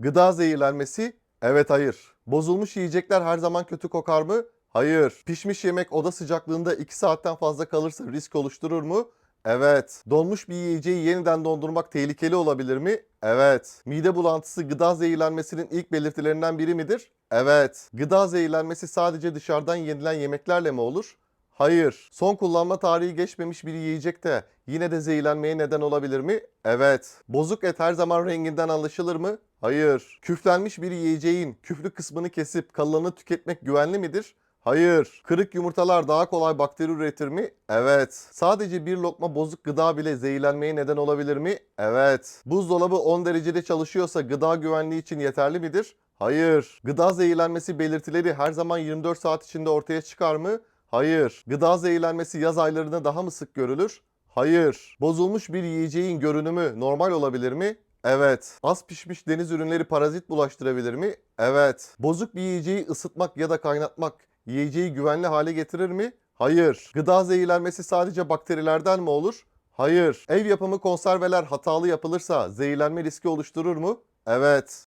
Gıda zehirlenmesi? Evet hayır. Bozulmuş yiyecekler her zaman kötü kokar mı? Hayır. Pişmiş yemek oda sıcaklığında 2 saatten fazla kalırsa risk oluşturur mu? Evet. Donmuş bir yiyeceği yeniden dondurmak tehlikeli olabilir mi? Evet. Mide bulantısı gıda zehirlenmesinin ilk belirtilerinden biri midir? Evet. Gıda zehirlenmesi sadece dışarıdan yenilen yemeklerle mi olur? Hayır. Son kullanma tarihi geçmemiş bir yiyecek de yine de zehirlenmeye neden olabilir mi? Evet. Bozuk et her zaman renginden anlaşılır mı? Hayır. Küflenmiş bir yiyeceğin küflü kısmını kesip kalanını tüketmek güvenli midir? Hayır. Kırık yumurtalar daha kolay bakteri üretir mi? Evet. Sadece bir lokma bozuk gıda bile zehirlenmeye neden olabilir mi? Evet. Buzdolabı 10 derecede çalışıyorsa gıda güvenliği için yeterli midir? Hayır. Gıda zehirlenmesi belirtileri her zaman 24 saat içinde ortaya çıkar mı? Hayır. Gıda zehirlenmesi yaz aylarında daha mı sık görülür? Hayır. Bozulmuş bir yiyeceğin görünümü normal olabilir mi? Evet. Az pişmiş deniz ürünleri parazit bulaştırabilir mi? Evet. Bozuk bir yiyeceği ısıtmak ya da kaynatmak yiyeceği güvenli hale getirir mi? Hayır. Gıda zehirlenmesi sadece bakterilerden mi olur? Hayır. Ev yapımı konserveler hatalı yapılırsa zehirlenme riski oluşturur mu? Evet.